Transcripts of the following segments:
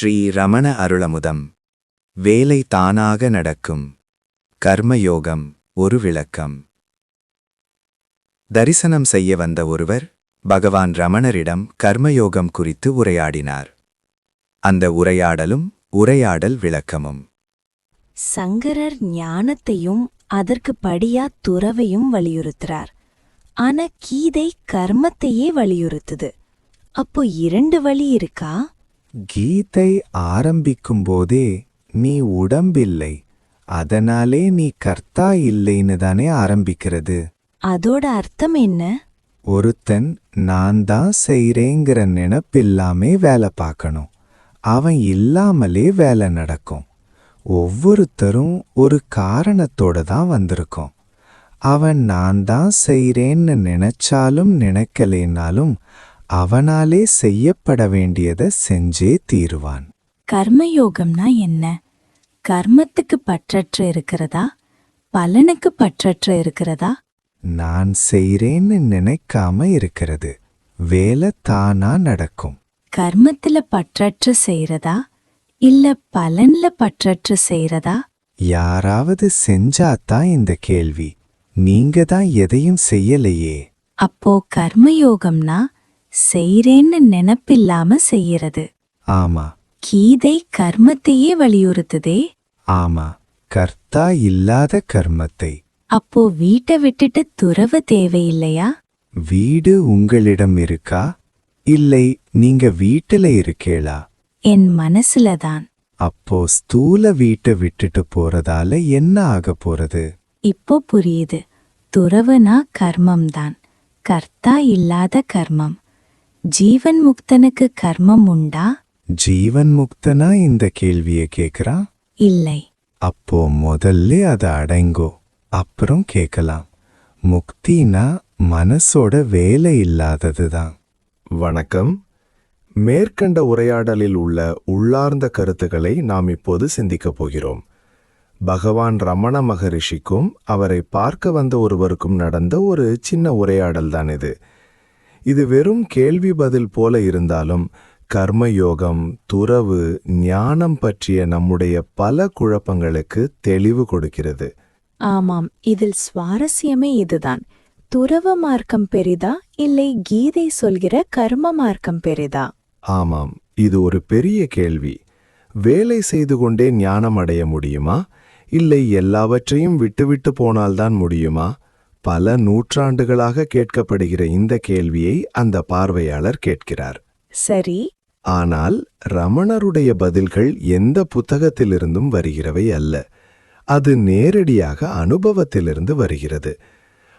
ஸ்ரீ ரமண அருளமுதம். வேலை தானாக நடக்கும். கர்மயோகம் ஒரு விளக்கம். தரிசனம் செய்ய வந்த ஒருவர் பகவான் ரமணரிடம் கர்மயோகம் குறித்து உரையாடினார். அந்த உரையாடலும் உரையாடல் விளக்கமும். சங்கரர் ஞானத்தையும் அதற்கு படியா துறவையும் வலியுறுத்துறார். ஆனா கீதை கர்மத்தையே வலியுறுத்துது. அப்போ இரண்டு வழி இருக்கா? கீதை ஆரம்பிக்கும்போதே நீ உடம்பில்லை அதனாலே நீ கர்த்தா இல்லைன்னு தானே ஆரம்பிக்கிறது. அதோட அர்த்தம் என்ன? ஒருத்தன் நான் தான் செய்றேங்கிற நினைப்பில்லாமே வேலை பார்க்கணும். அவன் இல்லாமலே வேலை நடக்கும். ஒவ்வொருத்தரும் ஒரு காரணத்தோட தான் வந்திருக்கோம். அவன் நான் தான் செய்றேன்னு நினைச்சாலும் நினைக்கலேனாலும் அவனாலே செய்யப்பட வேண்டியதை செஞ்சே தீருவான். கர்மயோகம்னா என்ன? கர்மத்துக்கு பற்றற்று இருக்கிறதா? பலனுக்கு பற்றற்று இருக்கிறதா? நான் செய்றேன்னு நினைக்காம இருக்கிறது. வேலை தானா நடக்கும். கர்மத்துல பற்றற்று செய்யறதா இல்ல பலன்ல பற்றற்று செய்யறதா யாராவது செஞ்சாதான் இந்த கேள்வி. நீங்க தான் எதையும் செய்யலையே. அப்போ கர்மயோகம்னா செய்றேன்னு நினைப்பில்லாம செய்யறது. ஆமா. கீதை கர்மத்தையே வலியுறுத்துதே. ஆமா. கர்த்தா இல்லாத கர்மத்தை. அப்போ வீட்டை விட்டுட்டு துறவு தேவையில்லையா? வீடு உங்களிடம் இருக்கா? இல்லை நீங்க வீட்டுல இருக்கேளா என் மனசுலதான். அப்போ ஸ்தூல வீட்டை விட்டுட்டு போறதால என்ன ஆக போறது? இப்போ புரியுது. துறவுனா கர்மம்தான். கர்த்தா இல்லாத கர்மம். ஜீவன் முக்தனுக்கு கர்மம் உண்டா? ஜீவன் முக்தனா இந்த கேள்வியை கேக்குறா? இல்லை. அப்போ முதல்ல அதை அடங்கோ அப்புறம் கேட்கலாம் முக்தினா மனசோட வேலை இல்லாததுதான். வணக்கம். மேற்கண்ட உரையாடலில் உள்ள உள்ளார்ந்த கருத்துக்களை நாம் இப்போது சிந்திக்கப் போகிறோம். பகவான் ரமண மகரிஷிக்கும் அவரை பார்க்க வந்த ஒருவருக்கும் நடந்த ஒரு சின்ன உரையாடல் தான் இது. இது வெறும் கேள்வி பதில் போல இருந்தாலும் கர்மயோகம் துறவு ஞானம் பற்றிய நம்முடைய பல குழப்பங்களுக்கு தெளிவு கொடுக்கிறது. ஆமாம் இதில் சுவாரஸ்யமே இதுதான். துறவ மார்க்கம் பெரிதா இல்லை கீதை சொல்கிற கர்ம மார்க்கம் பெரிதா? ஆமாம் இது ஒரு பெரிய கேள்வி. வேலை செய்து கொண்டே ஞானம் அடைய முடியுமா? இல்லை எல்லாவற்றையும் விட்டுவிட்டு போனால்தான் முடியுமா? பல நூற்றாண்டுகளாக கேட்கப்படுகிற இந்த கேள்வியை அந்த பார்வையாளர் கேட்கிறார். சரி. ஆனால் ரமணருடைய பதில்கள் எந்த புத்தகத்திலிருந்தும் வருகிறவை அல்ல. அது நேரடியாக அனுபவத்திலிருந்து வருகிறது.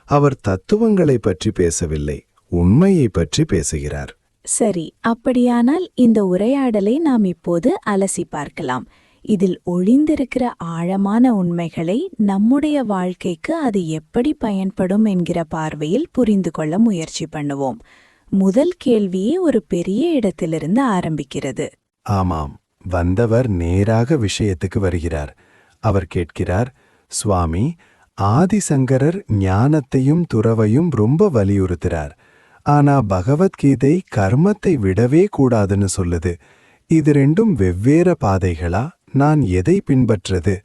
அவர் தத்துவங்களை பற்றி பேசவில்லை உண்மையை பற்றி பேசுகிறார். சரி அப்படியானால் இந்த உரையாடலை நாம் இப்போது அலசி பார்க்கலாம். இதில் ஒளிந்திருக்கிற ஆழமான உண்மைகளை நம்முடைய வாழ்க்கைக்கு அது எப்படி பயன்படும் என்கிற பார்வையில் புரிந்து கொள்ள முயற்சி பண்ணுவோம். முதல் கேள்வியே ஒரு பெரிய இடத்திலிருந்து ஆரம்பிக்கிறது. ஆமாம் வந்தவர் நேராக விஷயத்துக்கு வருகிறார். அவர் கேட்கிறார் சுவாமி ஆதிசங்கரர் ஞானத்தையும் துறவையும் ரொம்ப வலியுறுத்துறார். ஆனா பகவத்கீதை கர்மத்தை விடவே கூடாதுன்னு சொல்லுது. இது ரெண்டும் வெவ்வேறு பாதைகளா? நான் எதை பின்பற்றது?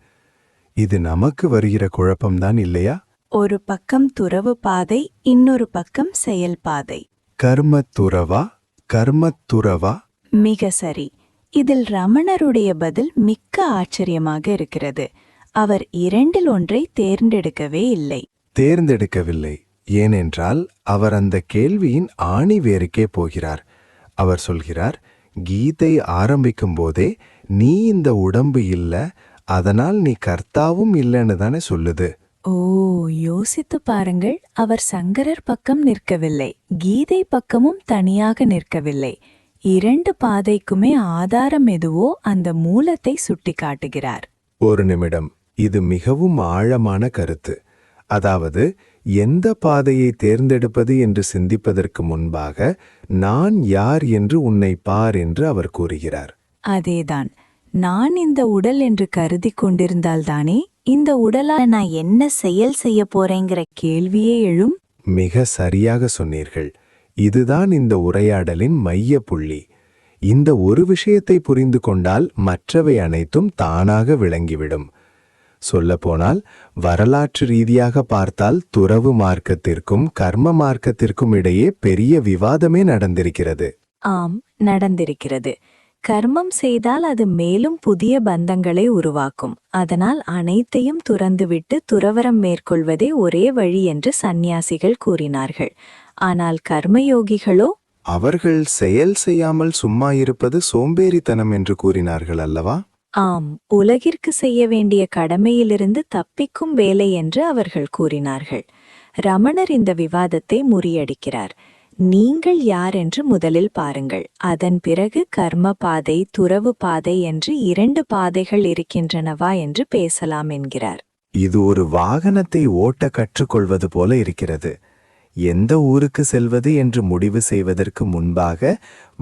இது நமக்கு வருகிற குழப்பம்தான் இல்லையா? ஒரு பக்கம் துறவு பாதை இன்னொரு பக்கம் செயல் பாதை. கர்மத் துறவா? கர்மத் துறவா? மிக சரி. இதில் ரமணருடைய பதில் மிக்க ஆச்சரியமாக இருக்கிறது. அவர் இரண்டில் ஒன்றை தேர்ந்தெடுக்கவே இல்லை. தேர்ந்தெடுக்கவில்லை. ஏனென்றால் அவர் அந்த கேள்வியின் ஆணி வேருக்கே போகிறார். அவர் சொல்கிறார் கீதை ஆரம்பிக்கும் போதே நீ இந்த உடம்பு இல்ல அதனால் நீ கர்த்தாவும் இல்லைன்னு தானே சொல்லுது. ஓ யோசித்து பாருங்கள் அவர் சங்கரர் பக்கம் நிற்கவில்லை கீதை பக்கமும் தனியாக நிற்கவில்லை. இரண்டு பாதைக்குமே ஆதாரம் எதுவோ அந்த மூலத்தை சுட்டிக்காட்டுகிறார். ஒரு நிமிடம் இது மிகவும் ஆழமான கருத்து. அதாவது எந்த பாதையை தேர்ந்தெடுப்பது என்று சிந்திப்பதற்கு முன்பாக நான் யார் என்று உன்னை பார் என்று அவர் கூறுகிறார். அதேதான். நான் இந்த உடல் என்று கருதி கொண்டிருந்தால்தானே இந்த உடலால நான் என்ன செயல் செய்ய போறேங்கிற கேள்வியே எழும்? மிக சரியாக சொன்னீர்கள். இதுதான் இந்த உரையாடலின் மைய புள்ளி. இந்த ஒரு விஷயத்தை புரிந்து கொண்டால் மற்றவை அனைத்தும் தானாக விளங்கிவிடும். சொல்லப்போனால் வரலாற்று ரீதியாக பார்த்தால் துறவு மார்க்கத்திற்கும் கர்ம மார்க்கத்திற்கும் இடையே பெரிய விவாதமே நடந்திருக்கிறது. ஆம் நடந்திருக்கிறது. கர்மம் செய்தால் அது மேலும் புதிய பந்தங்களை உருவாக்கும். அதனால் அனைத்தையும் துறந்துவிட்டு துறவரம் மேற்கொள்வதே ஒரே வழி என்று சந்நியாசிகள் கூறினார்கள். ஆனால் கர்மயோகிகளோ? அவர்கள் செயல் செய்யாமல் சும்மா இருப்பது சோம்பேறித்தனம் என்று கூறினார்கள் அல்லவா? ஆம் உலகிற்கு செய்ய வேண்டிய கடமையிலிருந்து தப்பிக்கும் வேலை என்று அவர்கள் கூறினார்கள். ரமணர் இந்த விவாதத்தை முறியடிக்கிறார். நீங்கள் யார் என்று முதலில் பாருங்கள். அதன் பிறகு கர்ம பாதை துறவு பாதை என்று இரண்டு பாதைகள் இருக்கின்றனவா என்று பேசலாம் என்கிறார். இது ஒரு வாகனத்தை ஓட்ட கற்றுக்கொள்வது போல இருக்கிறது. எந்த ஊருக்கு செல்வது என்று முடிவு செய்வதற்கு முன்பாக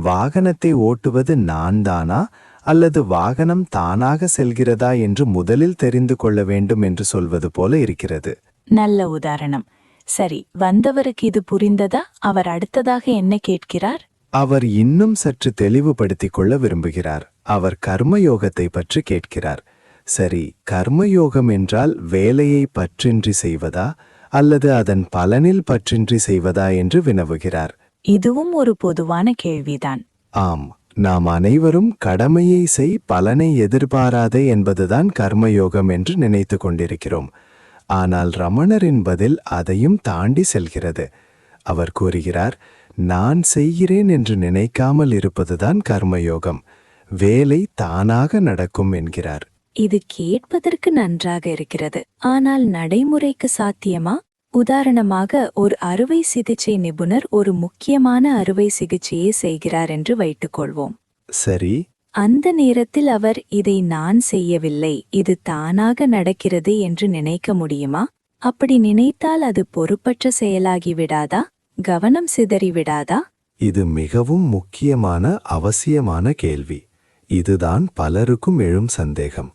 வாகனத்தை ஓட்டுவது நான் தானா அல்லது வாகனம் தானாக செல்கிறதா என்று முதலில் தெரிந்து கொள்ள வேண்டும் என்று சொல்வது போல இருக்கிறது. நல்ல உதாரணம். சரி வந்தவருக்கு இது புரிந்ததா? அவர் அடுத்ததாக என்ன கேட்கிறார்? அவர் இன்னும் சற்று தெளிவுபடுத்திக் கொள்ள விரும்புகிறார். அவர் கர்மயோகத்தை பற்றி கேட்கிறார். சரி கர்மயோகம் என்றால் வேலையை பற்றின்றி செய்வதா? அல்லது அதன் பலனில் பற்றின்றி செய்வதா என்று வினவுகிறார். இதுவும் ஒரு பொதுவான கேள்விதான். ஆம் நாம் அனைவரும் கடமையை செய் பலனை எதிர்பாராதே என்பதுதான் கர்மயோகம் என்று நினைத்து கொண்டிருக்கிறோம். ஆனால் ரமணரின் பதில் அதையும் தாண்டி செல்கிறது. அவர் கூறுகிறார் நான் செய்கிறேன் என்று நினைக்காமல் இருப்பதுதான் கர்மயோகம். வேலை தானாக நடக்கும் என்கிறார். இது கேட்பதற்கு நன்றாக இருக்கிறது. ஆனால் நடைமுறைக்கு சாத்தியமா? உதாரணமாக ஒரு அறுவை சிகிச்சை நிபுணர் ஒரு முக்கியமான அறுவை சிகிச்சையை செய்கிறார் என்று வைத்துக்கொள்வோம். சரி அந்த நேரத்தில் அவர் இதை நான் செய்யவில்லை இது தானாக நடக்கிறது என்று நினைக்க முடியுமா? அப்படி நினைத்தால் அது பொறுப்பற்ற செயலாகி விடாதா? கவனம் சிதறி விடாதா? இது மிகவும் முக்கியமான அவசியமான கேள்வி. இதுதான் பலருக்கும் எழும் சந்தேகம்.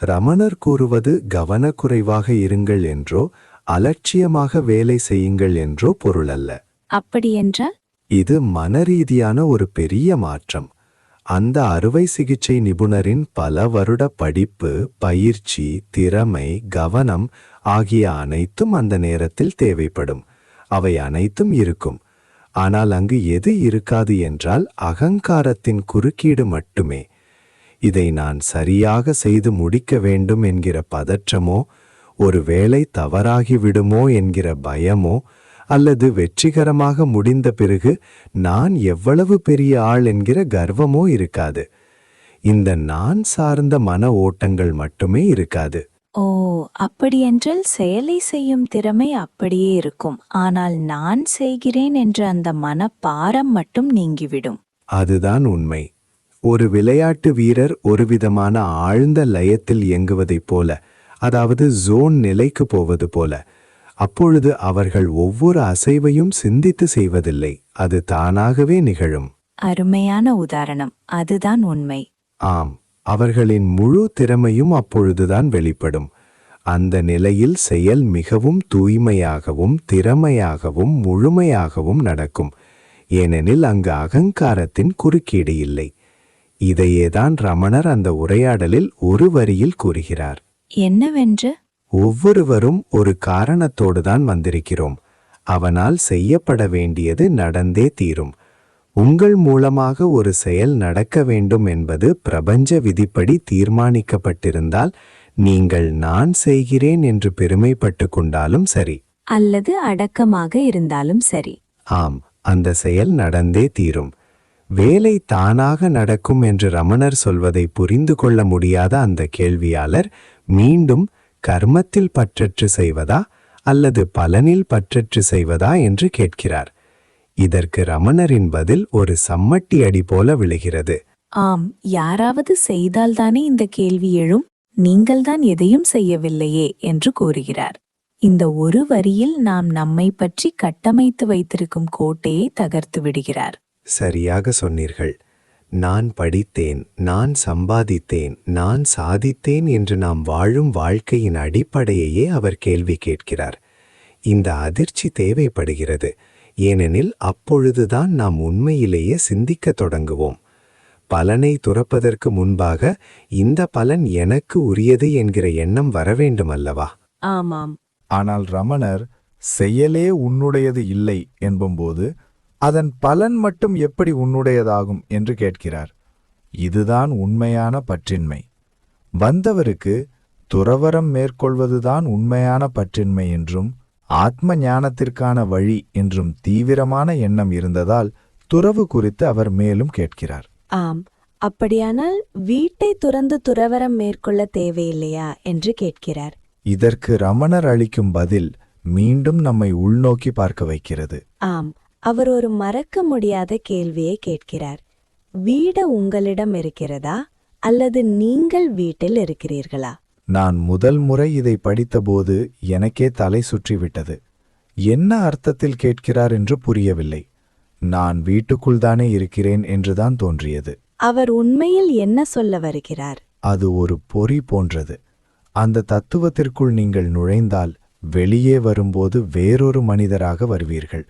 ரமணர் கூறுவது கவனக்குறைவாக இருங்கள் என்றோ அலட்சியமாக வேலை செய்யுங்கள் என்றோ பொருளல்ல. அப்படியென்றால்? இது மனரீதியான ஒரு பெரிய மாற்றம். அந்த அறுவை சிகிச்சை நிபுணரின் பல வருட படிப்பு பயிற்சி திறமை கவனம் ஆகிய அனைத்தும் அந்த நேரத்தில் தேவைப்படும். அவை அனைத்தும் இருக்கும். ஆனால் அங்கு எது இருக்காது என்றால் அகங்காரத்தின் குறுக்கீடு மட்டுமே. இதை நான் சரியாக செய்து முடிக்க வேண்டும் என்கிற பதற்றமோ ஒருவேளை தவறாகிவிடுமோ என்கிற பயமோ அல்லது வெற்றிகரமாக முடிந்த பிறகு நான் எவ்வளவு பெரிய ஆள் என்கிற கர்வமோ இருக்காது. இந்த நான் சார்ந்த மன ஓட்டங்கள் மட்டுமே இருக்காது. ஓ அப்படியென்றால் செயலை செய்யும் திறமை அப்படியே இருக்கும். ஆனால் நான் செய்கிறேன் என்ற அந்த மனப்பாரம் மட்டும் நீங்கிவிடும். அதுதான் உண்மை. ஒரு விளையாட்டு வீரர் ஒருவிதமான ஆழ்ந்த லயத்தில் இயங்குவதைப் போல அதாவது ஜோன் நிலைக்கு போவது போல அப்பொழுது அவர்கள் ஒவ்வொரு அசைவையும் சிந்தித்து செய்வதில்லை. அது தானாகவே நிகழும். அருமையான உதாரணம். அதுதான் உண்மை. ஆம். அவர்களின் முழு திறமையும் அப்பொழுதுதான் வெளிப்படும். அந்த நிலையில் செயல் மிகவும் தூய்மையாகவும் திறமையாகவும் முழுமையாகவும் நடக்கும். ஏனெனில் அங்கு அகங்காரத்தின் குறுக்கீடு இல்லை. இதையேதான் ரமணர் அந்த உரையாடலில் ஒரு வரியில் கூறுகிறார். என்னவென்று? ஒவ்வொருவரும் ஒரு காரணத்தோடுதான் வந்திருக்கிறோம். அவனால் செய்யப்பட வேண்டியது நடந்தே தீரும். உங்கள் மூலமாக ஒரு செயல் நடக்க வேண்டும் என்பது பிரபஞ்ச விதிப்படி தீர்மானிக்கப்பட்டிருந்தால் நீங்கள் நான் செய்கிறேன் என்று பெருமைப்பட்டு கொண்டாலும் சரி. அல்லது அடக்கமாக இருந்தாலும் சரி. ஆம் அந்த செயல் நடந்தே தீரும். வேலை தானாக நடக்கும் என்று ரமணர் சொல்வதை புரிந்து கொள்ள முடியாத அந்த கேள்வியாளர் மீண்டும் கர்மத்தில் பற்றற்று செய்வதா அல்லது பலனில் பற்றற்று செய்வதா என்று கேட்கிறார். இதற்கு ரமணரின் பதில் ஒரு சம்மட்டி அடி போல விழுகிறது. ஆம் யாராவது செய்தால்தானே இந்த கேள்வி எழும்? நீங்கள்தான் எதையும் செய்யவில்லையே என்று கூறுகிறார். இந்த ஒரு வரியில் நாம் நம்மை பற்றி கட்டமைத்து வைத்திருக்கும் கோட்டையை தகர்த்து விடுகிறார். சரியாக சொன்னீர்கள். நான் படித்தேன் நான் சம்பாதித்தேன் நான் சாதித்தேன் என்று நாம் வாழும் வாழ்க்கையின் அடிப்படையையே அவர் கேள்வி கேட்கிறார். இந்த அதிர்ச்சி தேவைப்படுகிறது. ஏனெனில் அப்பொழுதுதான் நாம் உண்மையிலேயே சிந்திக்கத் தொடங்குவோம். பலனை துறப்பதற்கு முன்பாக இந்த பலன் எனக்கு உரியது என்கிற எண்ணம் வரவேண்டும் அல்லவா ஆமாம். ஆனால் ரமணர் செயலே உன்னுடையது இல்லை என்பும்போது அதன் பலன் மட்டும் எப்படி உன்னுடையதாகும் என்று கேட்கிறார். இதுதான் உண்மையான பற்றின்மை. வந்தவருக்கு துறவரம் மேற்கொள்வதுதான் உண்மையான பற்றின்மை என்றும் ஆத்ம ஞானத்திற்கான வழி என்றும் தீவிரமான எண்ணம் இருந்ததால் துறவு குறித்து அவர் மேலும் கேட்கிறார். ஆம் அப்படியானால் வீட்டை துறந்து துறவரம் மேற்கொள்ள தேவையில்லையா என்று கேட்கிறார். இதற்கு ரமணர் அளிக்கும் பதில் மீண்டும் நம்மை உள்நோக்கி பார்க்க வைக்கிறது. ஆம் அவர் ஒரு மறக்க முடியாத கேள்வியை கேட்கிறார். வீடு உங்களிடம் இருக்கிறதா? அல்லது நீங்கள் வீட்டில் இருக்கிறீர்களா? நான் முதல் முறை இதை படித்தபோது எனக்கே தலை சுற்றிவிட்டது. என்ன அர்த்தத்தில் கேட்கிறார் என்று புரியவில்லை. நான் வீட்டுக்குள்தானே இருக்கிறேன் என்றுதான் தோன்றியது. அவர் உண்மையில் என்ன சொல்ல வருகிறார்? அது ஒரு பொறி போன்றது. அந்த தத்துவத்திற்குள் நீங்கள் நுழைந்தால் வெளியே வரும்போது வேறொரு மனிதராக வருவீர்கள்.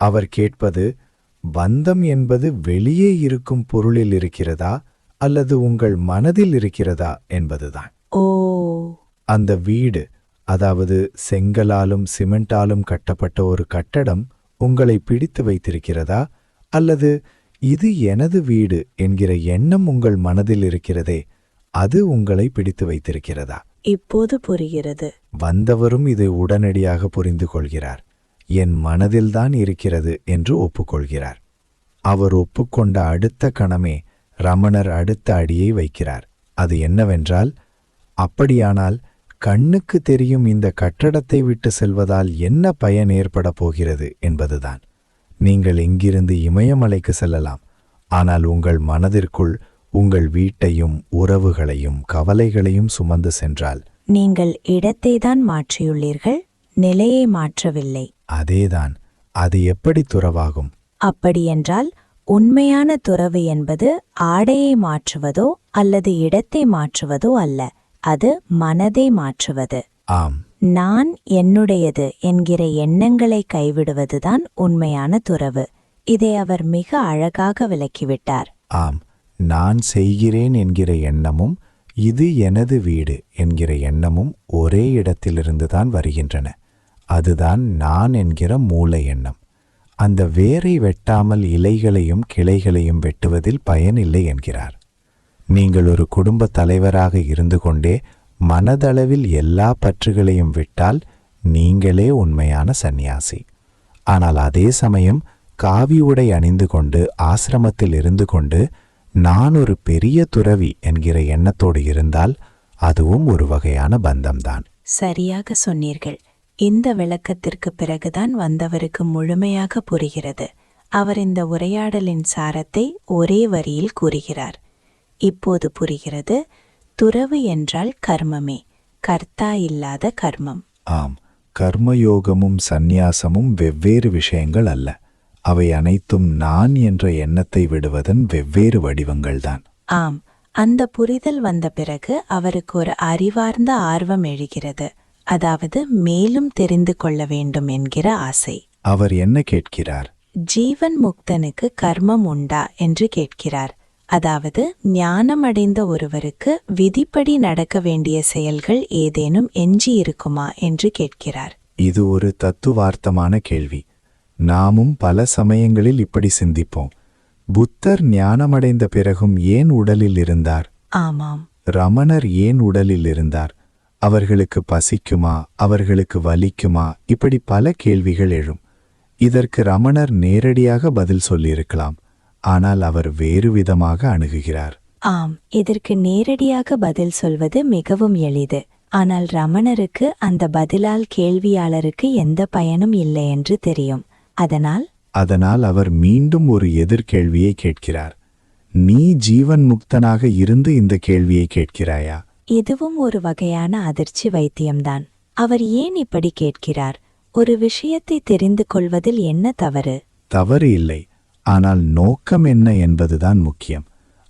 அவர் கேட்பது பந்தம் என்பது வெளியே இருக்கும் பொருளில் இருக்கிறதா அல்லது உங்கள் மனதில் இருக்கிறதா? என்பதுதான். ஓ. அந்த வீடு அதாவது செங்கலாலும் சிமெண்டாலும் கட்டப்பட்ட ஒரு கட்டடம் உங்களை பிடித்து வைத்திருக்கிறதா? அல்லது இது எனது வீடு என்கிற எண்ணம் உங்கள் மனதில் இருக்கிறதே அது உங்களை பிடித்து வைத்திருக்கிறதா? இப்போது புரிகிறது. வந்தவரும் இதை உடனடியாக புரிந்து கொள்கிறார். என் மனதில்தான் இருக்கிறது என்று ஒப்புக்கொள்கிறார். அவர் ஒப்புக்கொண்ட அடுத்த கணமே ரமணர் அடுத்த அடியை வைக்கிறார். அது என்னவென்றால் அப்படியானால் கண்ணுக்கு தெரியும் இந்த கட்டடத்தை விட்டு செல்வதால் என்ன பயன் ஏற்பட போகிறது? என்பதுதான். நீங்கள் இங்கிருந்து இமயமலைக்கு செல்லலாம். ஆனால் உங்கள் மனதிற்குள் உங்கள் வீட்டையும் உறவுகளையும் கவலைகளையும் சுமந்து சென்றால் நீங்கள் இடத்தை தான் மாற்றியுள்ளீர்கள் நிலையை மாற்றவில்லை. அதேதான் அது எப்படி துறவாகும்? அப்படியென்றால் உண்மையான துறவு என்பது ஆடையை மாற்றுவதோ அல்லது இடத்தை மாற்றுவதோ அல்ல அது மனதை மாற்றுவது. ஆம். நான் என்னுடையது என்கிற எண்ணங்களை கைவிடுவதுதான் உண்மையான துறவு. இதை அவர் மிக அழகாக விளக்கிவிட்டார். ஆம் நான் செய்கிறேன் என்கிற எண்ணமும் இது எனது வீடு என்கிற எண்ணமும் ஒரே இடத்திலிருந்துதான் வருகின்றன. அதுதான் நான் என்கிற மூல எண்ணம். அந்த வேரை வெட்டாமல் இலைகளையும் கிளைகளையும் வெட்டுவதில் பயனில்லை என்கிறார். நீங்கள் ஒரு குடும்ப தலைவராக இருந்து கொண்டே மனதளவில் எல்லா பற்றுகளையும் விட்டால் நீங்களே உண்மையான சந்நியாசி. ஆனால் அதே சமயம் காவி உடை அணிந்து கொண்டு ஆசிரமத்தில் இருந்து கொண்டு நான் ஒரு பெரிய துறவி என்கிற எண்ணத்தோடு இருந்தால் அதுவும் ஒரு வகையான பந்தம்தான். சரியாக சொன்னீர்கள். இந்த விளக்கத்திற்கு பிறகுதான் வந்தவருக்கு முழுமையாக புரிகிறது. அவர் இந்த உரையாடலின் சாரத்தை ஒரே வரியில் கூறுகிறார். இப்போது புரிகிறது துறவு என்றால் கர்மமே கர்த்தா இல்லாத கர்மம். ஆம் கர்மயோகமும் சந்நியாசமும் வெவ்வேறு விஷயங்கள் அல்ல. அவை அனைத்தும் நான் என்ற எண்ணத்தை விடுவதன் வெவ்வேறு வடிவங்கள்தான். ஆம் அந்த புரிதல் வந்த பிறகு அவருக்கு ஒரு அறிவார்ந்த ஆர்வம் எழுகிறது. அதாவது மேலும் தெரிந்து கொள்ள வேண்டும் என்கிற ஆசை. அவர் என்ன கேட்கிறார்? ஜீவன் முக்தனுக்கு கர்மம் உண்டா என்று கேட்கிறார். அதாவது ஞானமடைந்த ஒருவருக்கு விதிப்படி நடக்க வேண்டிய செயல்கள் ஏதேனும் எஞ்சி இருக்குமா என்று கேட்கிறார். இது ஒரு தத்துவார்த்தமான கேள்வி. நாமும் பல சமயங்களில் இப்படி சிந்திப்போம். புத்தர் ஞானமடைந்த பிறகும் ஏன் உடலில் இருந்தார்? ஆமாம். ரமணர் ஏன் உடலில் இருந்தார்? அவர்களுக்கு பசிக்குமா? அவர்களுக்கு வலிக்குமா? இப்படி பல கேள்விகள் எழும். இதற்கு ரமணர் நேரடியாக பதில் சொல்லியிருக்கலாம். ஆனால் அவர் வேறு விதமாக அணுகுகிறார். ஆம் இதற்கு நேரடியாக பதில் சொல்வது மிகவும் எளிது. ஆனால் ரமணருக்கு அந்த பதிலால் கேள்வியாளருக்கு எந்த பயனும் இல்லை என்று தெரியும். அதனால்? அதனால் அவர் மீண்டும் ஒரு எதிர்கேள்வியை கேட்கிறார். நீ ஜீவன் முக்தனாக இருந்து இந்த கேள்வியை கேட்கிறாயா? இதுவும் ஒரு வகையான அதிர்ச்சி வைத்தியம்தான். அவர் ஏன் இப்படி கேட்கிறார்? ஒரு விஷயத்தை தெரிந்து கொள்வதில் என்ன தவறு? தவறு இல்லை. ஆனால் நோக்கம் என்ன என்பதுதான் முக்கியம்.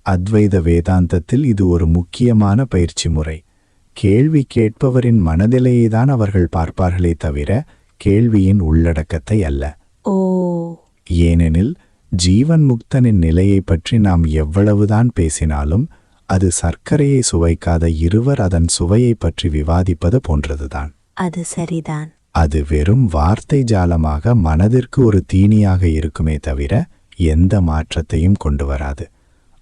அத்வைத வேதாந்தத்தில் இது ஒரு முக்கியமான பயிற்சி முறை. கேள்வி கேட்பவரின் மனதிலேயே தான் அவர்கள் பார்ப்பார்களே தவிர கேள்வியின் உள்ளடக்கத்தை அல்ல. ஓ. ஏனெனில் ஜீவன் முக்தனின் நிலையைப் பற்றி நாம் எவ்வளவுதான் பேசினாலும் அது சர்க்கரையை சுவைக்காத இருவர் அதன் சுவையைப் பற்றி விவாதிப்பது போன்றதுதான். அது சரிதான். அது வெறும் வார்த்தை ஜாலமாக மனதிற்கு ஒரு தீனியாக இருக்குமே தவிர எந்த மாற்றத்தையும் கொண்டு வராது.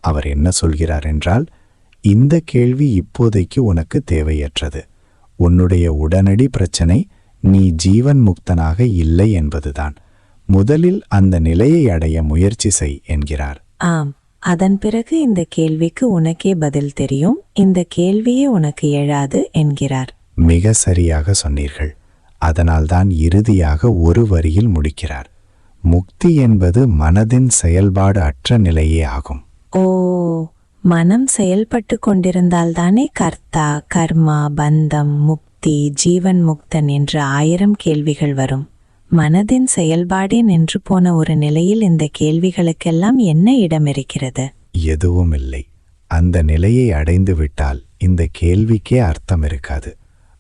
அவர் என்ன சொல்கிறார் என்றால் இந்த கேள்வி இப்போதைக்கு உனக்கு தேவையற்றது. உன்னுடைய உடனடி பிரச்சனை நீ ஜீவன் முக்தனாக இல்லை என்பதுதான். முதலில் அந்த நிலையை அடைய முயற்சி செய் என்கிறார். ஆம். அதன் பிறகு இந்த கேள்விக்கு உனக்கே பதில் தெரியும். இந்த கேள்வியே உனக்கு எழாது என்கிறார். மிக சரியாக சொன்னீர்கள். அதனால்தான் இறுதியாக ஒரு வரியில் முடிக்கிறார். முக்தி என்பது மனதின் செயல்பாடு அற்ற நிலையே ஆகும். ஓ மனம் செயல்பட்டு கொண்டிருந்தால்தானே கர்த்தா கர்மா பந்தம் முக்தி ஜீவன் முக்தன் என்று ஆயிரம் கேள்விகள் வரும். மனதின் செயல்பாடே நின்று போன ஒரு நிலையில் இந்த கேள்விகளுக்கெல்லாம் என்ன இடம் இருக்கிறது எதுவும் இல்லை அந்த நிலையை அடைந்து விட்டால் இந்த கேள்விக்கே அர்த்தம் இருக்காது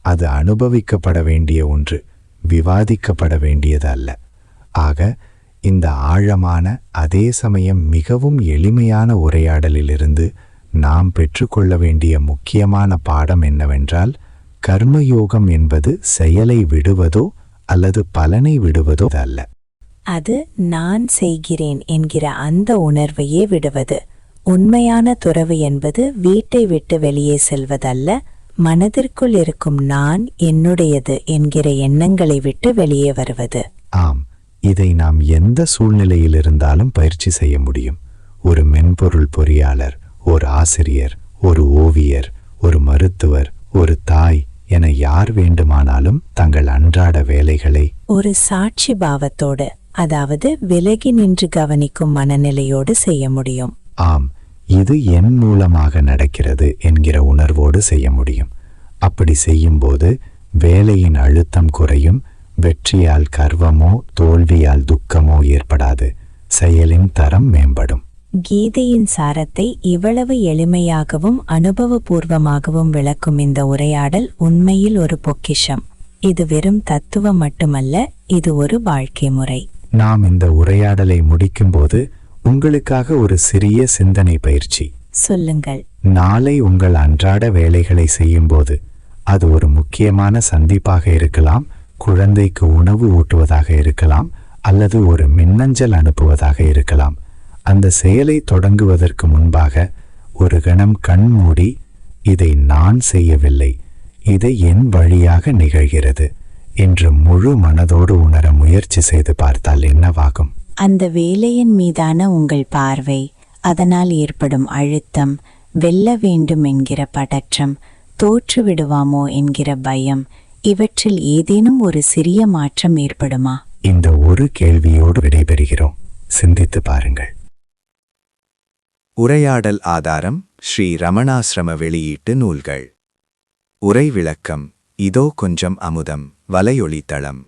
அது அனுபவிக்கப்பட வேண்டிய ஒன்று விவாதிக்கப்பட வேண்டியது அல்ல. ஆக இந்த ஆழமான அதே சமயம் மிகவும் எளிமையான உரையாடலிலிருந்து நாம் பெற்றுக்கொள்ள வேண்டிய முக்கியமான பாடம் என்னவென்றால் கர்மயோகம் என்பது செயலை விடுவதோ அல்லது பலனை விடுவதோ அல்ல. அது நான் செய்கிறேன் என்கிற அந்த உணர்வையே விடுவது. உண்மையான துறவு என்பது வீட்டை விட்டு வெளியே செல்வதல்ல மனதிற்குள் இருக்கும் நான் என்னுடையது என்கிற எண்ணங்களை விட்டு வெளியே வருவது. ஆம் இதை நாம் எந்த சூழ்நிலையில் இருந்தாலும் பயிற்சி செய்ய முடியும். ஒரு மென்பொருள் பொறியாளர் ஒரு ஆசிரியர் ஒரு ஓவியர் ஒரு மருத்துவர் ஒரு தாய் என யார் வேண்டுமானாலும் தங்கள் அன்றாட வேலைகளை ஒரு சாட்சி பாவத்தோடு அதாவது விலகி நின்று கவனிக்கும் மனநிலையோடு செய்ய முடியும். ஆம் இது என் மூலமாக நடக்கிறது என்கிற உணர்வோடு செய்ய முடியும். அப்படி செய்யும்போது வேலையின் அழுத்தம் குறையும் வெற்றியால் கர்வமோ தோல்வியால் துக்கமோ ஏற்படாது செயலின் தரம் மேம்படும். கீதையின் சாரத்தை இவ்வளவு எளிமையாகவும் அனுபவபூர்வமாகவும் விளக்கும் இந்த உரையாடல் உண்மையில் ஒரு பொக்கிஷம். இது வெறும் தத்துவம் மட்டுமல்ல இது ஒரு வாழ்க்கை முறை. நாம் இந்த உரையாடலை முடிக்கும்போது உங்களுக்காக ஒரு சிறிய சிந்தனை பயிற்சி. சொல்லுங்கள். நாளை உங்கள் அன்றாட வேலைகளை செய்யும்போது அது ஒரு முக்கியமான சந்திப்பாக இருக்கலாம் குழந்தைக்கு உணவு ஊட்டுவதாக இருக்கலாம் அல்லது ஒரு மின்னஞ்சல் அனுப்புவதாக இருக்கலாம். அந்த செயலை தொடங்குவதற்கு முன்பாக ஒரு கணம் கண் மூடி இதை நான் செய்யவில்லை. இது என் வழியாக நிகழ்கிறது என்று முழு மனதோடு உணர முயற்சி செய்து பார்த்தால் என்னவாகும்? அந்த வேலையின் மீதான உங்கள் பார்வை அதனால் ஏற்படும் அழுத்தம் வெல்ல வேண்டும் என்கிற பதற்றம் தோற்று விடுவாமோ என்கிற பயம் இவற்றில் ஏதேனும் ஒரு சிறிய மாற்றம் ஏற்படுமா? இந்த ஒரு கேள்வியோடு விடைபெறுகிறோம். சிந்தித்து பாருங்கள். உரையாடல் ஆதாரம் ஸ்ரீ ரமணாசிரம வெளியீட்டு நூல்கள். உரை விளக்கம் இதோ கொஞ்சம் அமுதம் வலையொளித்தளம்